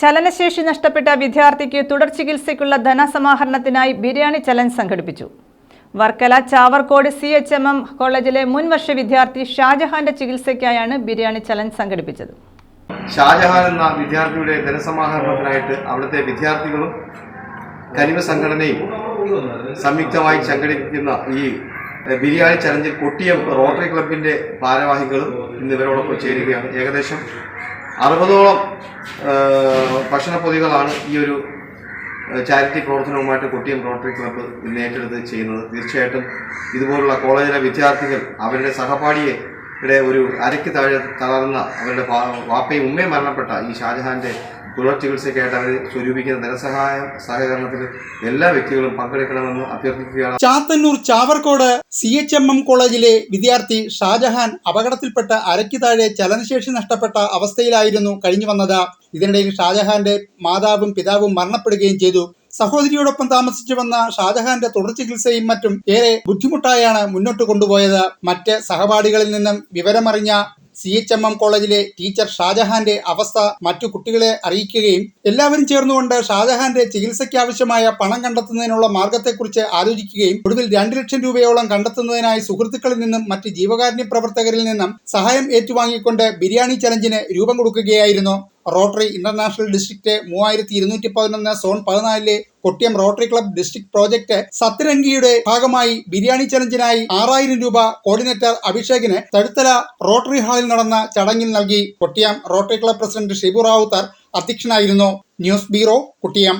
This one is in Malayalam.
ചലനശേഷി നഷ്ടപ്പെട്ട വിദ്യാർത്ഥിക്ക് തുടർ ചികിത്സയ്ക്കുള്ള ധനസമാഹരണത്തിനായി ബിരിയാണി ചലഞ്ച് സംഘടിപ്പിച്ചു. Varkala Chavarcode C H M M കോളേജിലെ മുൻവർഷ വിദ്യാർത്ഥി ഷാജഹാന്റെ ചികിത്സയ്ക്കായാണ് ബിരിയാണി ചലഞ്ച് സംഘടിപ്പിച്ചത്. ഷാജഹാൻ എന്ന വിദ്യാർത്ഥിയുടെ ധനസമാഹരണത്തിനായിട്ട് അവിടുത്തെ വിദ്യാർത്ഥികളും കരിമ സംഘടനയും സംയുക്തമായി സംഘടിപ്പിക്കുന്ന ഈ ബിരിയാണി ചലഞ്ചിൽ കൊട്ടിയം റോട്ടറി ക്ലബിന്റെ ഭാരവാഹികളും ഇന്ന് ഇവരോടൊപ്പം ചേരുകയാണ്. ഏകദേശം അറുപതോളം ഭക്ഷണപ്പൊതികളാണ് ഈ ഒരു ചാരിറ്റി പ്രവർത്തനവുമായിട്ട് കൊട്ടിയം റോട്ടറി ക്ലബ്ബ് ഇന്ന് ഏറ്റെടുത്ത് ചെയ്യുന്നത്. തീർച്ചയായിട്ടും ഇതുപോലുള്ള കോളേജിലെ വിദ്യാർത്ഥികൾ അവരുടെ സഹപാഠിയെ ഇവിടെ ഒരു അരയ്ക്ക് താഴെ തളർന്ന അവരുടെ വാപ്പയും ഉമ്മയും മരണപ്പെട്ട ഈ ഷാജഹാന്റെ തുടർ ചികിത്സയ്ക്കായിട്ട് അവർ സ്വരൂപിക്കുന്ന ധനസഹായ സഹകരണത്തിൽ എല്ലാ വ്യക്തികളും പങ്കെടുക്കണമെന്ന് അഭ്യർത്ഥിക്കുകയാണ്. Chathannur Chavarcode C H M M കോളേജിലെ വിദ്യാർത്ഥി ഷാജഹാൻ അപകടത്തിൽപ്പെട്ട അരയ്ക്ക് താഴെ ചലനശേഷി നഷ്ടപ്പെട്ട അവസ്ഥയിലായിരുന്നു കഴിഞ്ഞു വന്നത്. ഇതിനിടയിൽ ഷാജഹാന്റെ മാതാവും പിതാവും മരണപ്പെടുകയും ചെയ്തു. സഹോദരിയോടൊപ്പം താമസിച്ചു വന്ന ഷാജഹാന്റെ തുടർ ചികിത്സയും മറ്റും ഏറെ ബുദ്ധിമുട്ടായാണ് മുന്നോട്ട് കൊണ്ടുപോയത്. മറ്റ് സഹപാഠികളിൽ നിന്നും വിവരമറിഞ്ഞ സി എച്ച് എം എം കോളേജിലെ ടീച്ചർ ഷാജഹാന്റെ അവസ്ഥ മറ്റു കുട്ടികളെ അറിയിക്കുകയും എല്ലാവരും ചേർന്നുകൊണ്ട് ഷാജഹാന്റെ ചികിത്സയ്ക്കാവശ്യമായ പണം കണ്ടെത്തുന്നതിനുള്ള മാർഗത്തെക്കുറിച്ച് ആലോചിക്കുകയും ഒടുവിൽ രണ്ട് ലക്ഷം രൂപയോളം കണ്ടെത്തുന്നതിനായി സുഹൃത്തുക്കളിൽ നിന്നും മറ്റ് ജീവകാരുണ്യ പ്രവർത്തകരിൽ നിന്നും സഹായം ഏറ്റുവാങ്ങിക്കൊണ്ട് ബിരിയാണി ചലഞ്ചിന് രൂപം കൊടുക്കുകയായിരുന്നു. റോട്ടറി ഇന്റർനാഷണൽ ഡിസ്ട്രിക്റ്റ് മൂവായിരത്തി ഇരുന്നൂറ്റി പതിനൊന്ന് സോൺ പതിനാലിലെ Kottiyam rotary club district project സത്യരംഗിയുടെ ഭാഗമായി ബിരിയാണി ചലഞ്ചിനായി ആറായിരം രൂപ കോർഡിനേറ്റർ അഭിഷേകിന് തഴുത്തല റോട്ടറി ഹാളിൽ നടന്ന ചടങ്ങിൽ നൽകി Kottiyam rotary club president Shibu Rawther അധ്യക്ഷനായിരുന്നു. News bureau Kottiyam.